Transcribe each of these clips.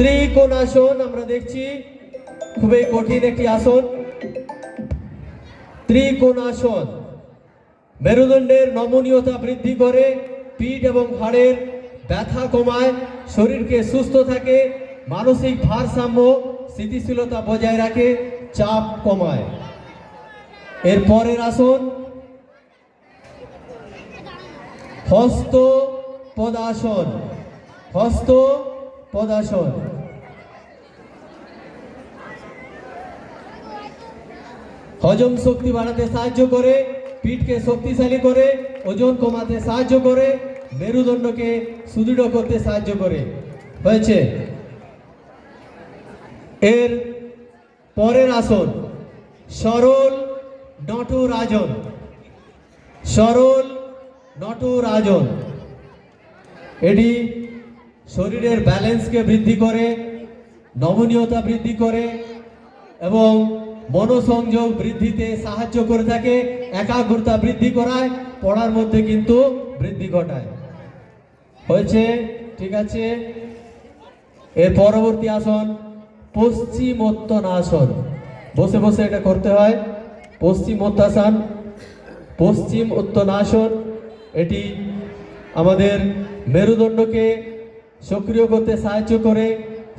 ত্রিকোণ আসন আমরা দেখছি, খুবই কঠিন একটি আসন। ত্রিকোণ আসন মেরুদণ্ডের নমনীয়তা বৃদ্ধি করে, পিঠ এবং হাড়ের ব্যথা কমায়, শরীরকে সুস্থ থাকে, মানসিক ভারসাম্য, স্থিতিশীলতা বজায় রাখে, চাপ কমায়। এর পরের আসন হস্ত পদাসন হস্ত পদাসন হজম শক্তি বাড়াতে সাহায্য করে, পিঠকে শক্তিশালী করে, ওজন কমাতে সাহায্য করে, মেরুদণ্ডকে সুদৃঢ় করতে সাহায্য করে। হয়েছে? এর পরের আসন, সরল নটরাজন। সরল নটরাজন। এটি শরীরের ব্যালেন্সকে বৃদ্ধি করে, নমনীয়তা বৃদ্ধি করে এবং মনোসংযোগ বৃদ্ধিতে সাহায্য করে থাকে, একাগ্রতা বৃদ্ধি করায়, পড়ার মধ্যে কিন্তু বৃদ্ধি ঘটায়। হয়েছে? ঠিক আছে? এর পরবর্তী আসন পশ্চিমোত্তনাসন বসে বসে এটা করতে হয়। পশ্চিমোত্তাসন পশ্চিম উত্তনাসন এটি আমাদের মেরুদণ্ডকে সক্রিয় করতে সাহায্য করে,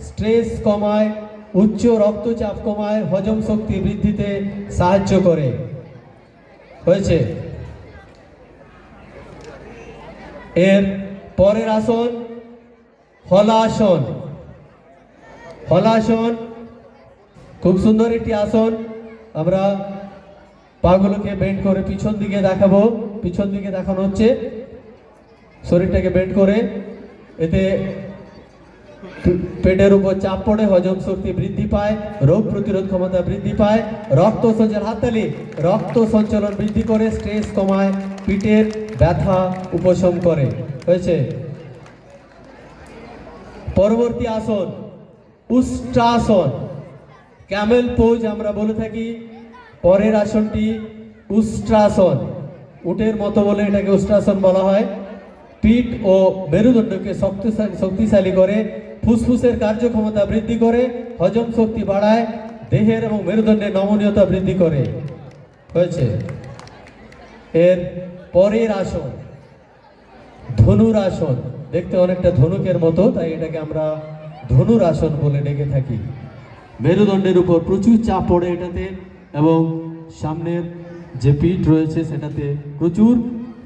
স্ট্রেস কমায় উচ্চ রক্তচাপ কমায়, হজম শক্তি বৃদ্ধিতে সাহায্য করে। হয়েছে? এর পরের আসন, হলাসন। হলাসন, খুব সুন্দর একটি আসন। আমরা পাগুলোকে বেন্ড করে পিছন দিকে দেখাবো। পিছন দিকে দেখানো হচ্ছে। শরীরটাকে বেন্ড করে। এতে পেটের উপর চাপ পড়ে হজম শক্তি বৃদ্ধি পায়, রোগ প্রতিরোধ ক্ষমতা বৃদ্ধি পায়, রক্ত সঞ্চালন হাততালি রক্ত সঞ্চালন বৃদ্ধি করে স্ট্রেস কমায়, পিঠের ব্যথা উপশম করে। হয়েছে? পরবর্তী আসন উষ্ট্রাসন ক্যামেল পোজ আমরা বলে থাকি, পরের আসনটি উষ্ট্রাসন উটের মতো বলে এটাকে উষ্ট্রাসন বলা হয়। পিঠ ও মেরুদণ্ডকে শক্তিশালী করে ফুসফুসের কার্যক্ষমতা বৃদ্ধি করে, হজম শক্তি বাড়ায়, দেহের এবং মেরুদণ্ডের নমনীয়তা বৃদ্ধি করে। হয়েছে? এর পরের আসন, ধনুর আসন। দেখতে অনেকটা ধনুকের মতো, তাই এটাকে আমরা ধনুর আসন বলে ডেকে থাকি। মেরুদণ্ডের উপর প্রচুর চাপ পড়ে এটাতে, এবং সামনের যে পিঠ রয়েছে সেটাতে প্রচুর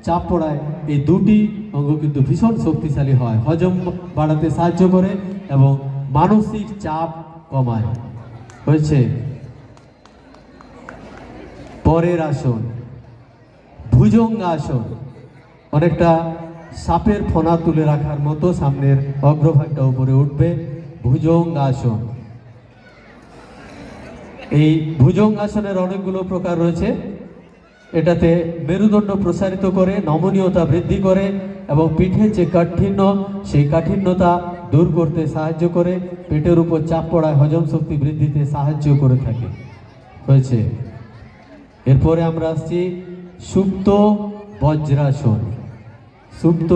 চাপ পড়ায়। এই দুটি অঙ্গ কিন্তু ভীষণ শক্তিশালী হয়। হজম বাড়াতে সাহায্য করে এবং মানসিক চাপ কমায়। হয়েছে? পরের আসন ভুজঙ্গাসন অনেকটা সাপের ফনা তুলে রাখার মতো সামনের অগ্রভাগটা উপরে উঠবে। ভুজঙ্গাসন এই ভুজঙ্গাসনের অনেকগুলো প্রকার রয়েছে। এটাতে মেরুদণ্ড প্রসারিত করে, নমনীয়তা বৃদ্ধি করে এবং পিঠের যে কাঠিন্য, সেই কাঠিন্যতা দূর করতে সাহায্য করে পেটের উপর চাপ পড়ায় হজম শক্তি বৃদ্ধিতে সাহায্য করে থাকে। হয়েছে। এরপরে আমরা আসছি সুপ্ত বজ্রাসন। সুপ্ত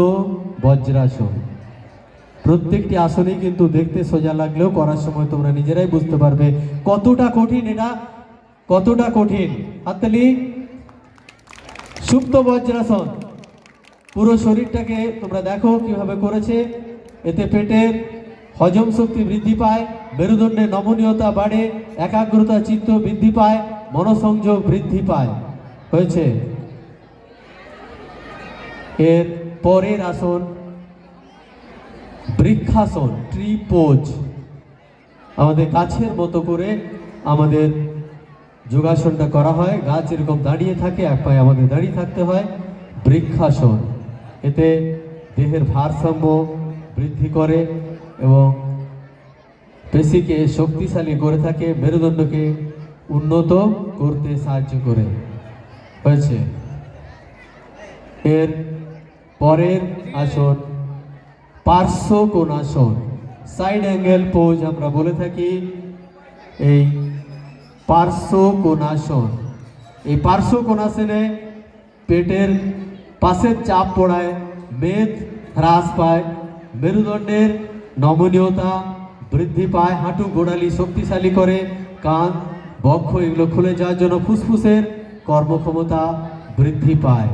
বজ্রাসন। প্রত্যেকটি আসনই কিন্তু দেখতে সোজা লাগলেও করার সময় তোমরা নিজেরাই বুঝতে পারবে কতটা কঠিন এটা। কতটা কঠিন। হাততালি। সুপ্ত বজ্রাসন। পুরো শরীরটাকে তোমরা দেখো কীভাবে করেছে। এতে পেটের হজম শক্তি বৃদ্ধি পায়, মেরুদণ্ডে নমনীয়তা বাড়ে, একাগ্রতা, চিত্ত বৃদ্ধি পায়, মনোসংযোগ বৃদ্ধি পায়। হয়েছে? এর পরের আসন, বৃক্ষাসন ট্রি পোজ আমাদের গাছের মতো করে আমাদের যোগাসনটা করা হয়। গাছ এরকম দাঁড়িয়ে থাকে, এক পায়ে আমাদের দাঁড়িয়ে থাকতে হয়। বৃক্ষাসন। এতে দেহের ভারসাম্য বৃদ্ধি করে এবং পেশিকে শক্তিশালী করে থাকে, মেরুদণ্ডকে উন্নত করতে সাহায্য করে। হয়েছে। এর পরের আসন পার্শ্ব কোণাসন সাইড অ্যাঙ্গেল পোজ আমরা বলে থাকি এই পার্শ্ব কোণাসন এই পার্শ্ব কোণাসনে পেটের পাশের চাপ পড়ায়, মেদ হ্রাস পায়, মেরুদণ্ডের নমনীয়তা বৃদ্ধি পায়, হাঁটু গোড়ালি শক্তিশালী করে, কান, বক্ষ এগুলো খুলে যাওয়ার জন্য ফুসফুসের কর্মক্ষমতা বৃদ্ধি পায়।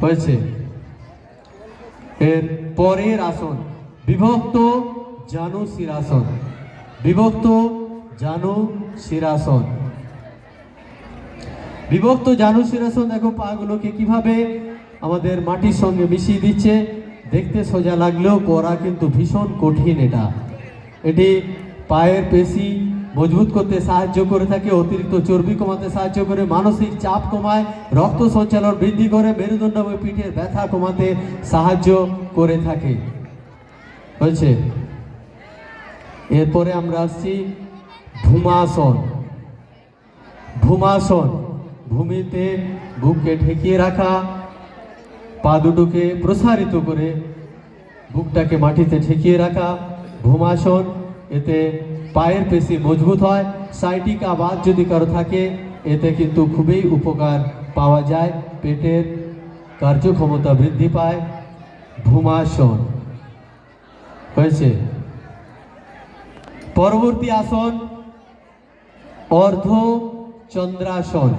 হয়েছে। এর পরের আসন, বিভক্ত জানু শিরাসন বিভক্ত জানু শিরাসন বিভক্ত জানু শিরাসন দেখো, পাগুলোকে কীভাবে আমাদের মাটির সঙ্গে মিশিয়ে দিচ্ছে, দেখতে সোজা লাগলেও করা কিন্তু ভীষণ কঠিন এটা। এটি পায়ের পেশি মজবুত করতে সাহায্য করে থাকে, অতিরিক্ত চর্বি কমাতে সাহায্য করে, মানসিক চাপ কমায়, রক্ত সঞ্চালন বৃদ্ধি করে মেরুদণ্ড এবং পিঠের ব্যথা কমাতে সাহায্য করে থাকে। হয়েছে এরপরে আমরা আসছি ভূমাসন। ভূমাসন। ভূমিতে বুককে ঠেকিয়ে রাখা, পা দুটোকে প্রসারিত করে বুকটাকে মাটিতে ঠেকিয়ে রাখা, ভূমাসন, এতে পায়ের পেশি মজবুত হয়, সাইটিক আবাদ যদি কারও থাকে, এতে কিন্তু খুবই উপকার পাওয়া যায়, পেটের কার্যক্ষমতা বৃদ্ধি পায়, ভূমাসন। হয়েছে? পরবর্তী আসন অর্ধ চন্দ্রাসন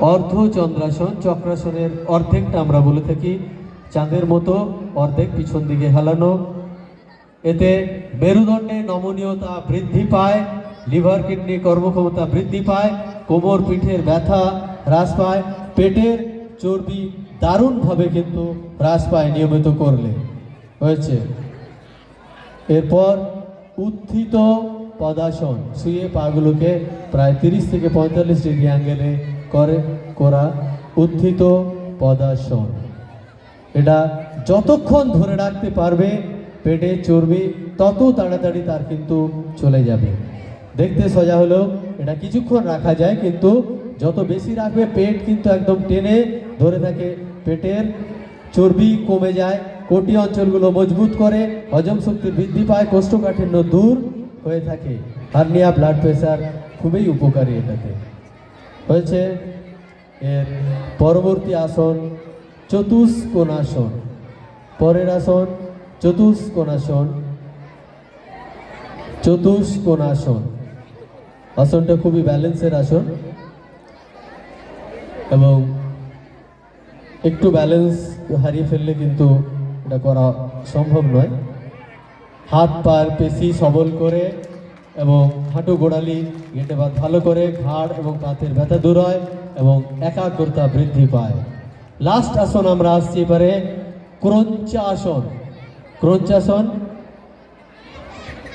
অর্ধ চন্দ্রাসন চক্রাসনের অর্ধেকটা আমরা বলে থাকি। চাঁদের মতো অর্ধেক পিছন দিকে হেলানো। এতে মেরুদণ্ডে নমনীয়তা বৃদ্ধি পায়, লিভার কিডনি কর্মক্ষমতা বৃদ্ধি পায়, কোমর পিঠের ব্যথা হ্রাস পায়, পেটের চর্বি দারুণভাবে কিন্তু হ্রাস পায় নিয়মিত করলে। হয়েছে? এরপর উত্থিত পদাসন। শুয়ে পাগুলোকে প্রায় তিরিশ থেকে পঁয়তাল্লিশ ডিগ্রি অ্যাঙ্গেলে করে করা উত্থিত পদাসন। এটা যতক্ষণ ধরে রাখতে পারবে, পেটে চর্বি, তত তাড়াতাড়ি তার কিন্তু চলে যাবে। দেখতে সোজা হলেও এটা কিছুক্ষণ রাখা যায়, কিন্তু যত বেশি রাখবে, পেট কিন্তু একদম টেনে ধরে থাকে। পেটের চর্বি কমে যায়, কোটি অঞ্চলগুলো মজবুত করে, হজম শক্তি বৃদ্ধি পায়, কোষ্ঠকাঠিন্য দূর হয়ে থাকে। হার্নিয়া, ব্লাড প্রেশার খুবই উপকারী এটাতে। হয়েছে এর পরবর্তী আসন চতুষ্কোণাসন। পরের আসন চতুষ্কোণাসন। চতুষ্কোণাসন। আসনটা খুবই ব্যালেন্সের আসন। এবং একটু ব্যালেন্স হারিয়ে ফেললে কিন্তু এটা করা সম্ভব নয়। হাত পার পেশি সবল করে এবং হাঁটু গোড়ালি গেটে বাদ ভালো করে ঘাড় এবং পাতের ব্যথা দূর হয় এবং একাগ্রতা বৃদ্ধি পায়। লাস্ট আসন আমরা আসছি এবারে ক্রঞ্চাসন। ক্রঞ্চাসন?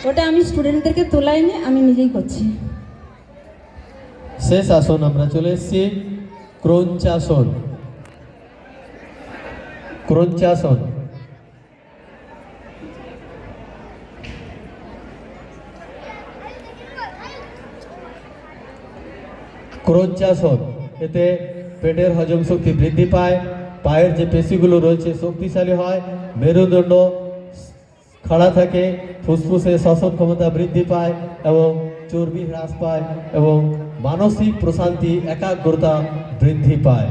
ওটা আমি স্টুডেন্টদেরকে তোলাই তোলাইনি আমি নিজেই করছি। শেষ আসন আমরা চলে এসেছি ক্রঞ্চাসন। ক্রঞ্চাসন। ক্রঞ্চাসন এতে পেটের হজম শক্তি বৃদ্ধি পায়, পায়ের যে পেশিগুলো রয়েছে শক্তিশালী হয়, মেরুদণ্ড খাড়া থাকে, ফুসফুসে শ্বসন ক্ষমতা বৃদ্ধি পায় এবং চর্বি হ্রাস পায় এবং মানসিক প্রশান্তি, একাগ্রতা বৃদ্ধি পায়।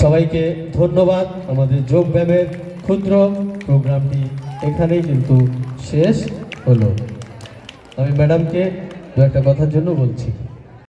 সবাইকে ধন্যবাদ আমাদের যোগ ব্যায়ামের ক্ষুদ্র প্রোগ্রামটি এখানেই কিন্তু শেষ হলো। আমি ম্যাডামকে দু একটা কথার জন্য বলছি।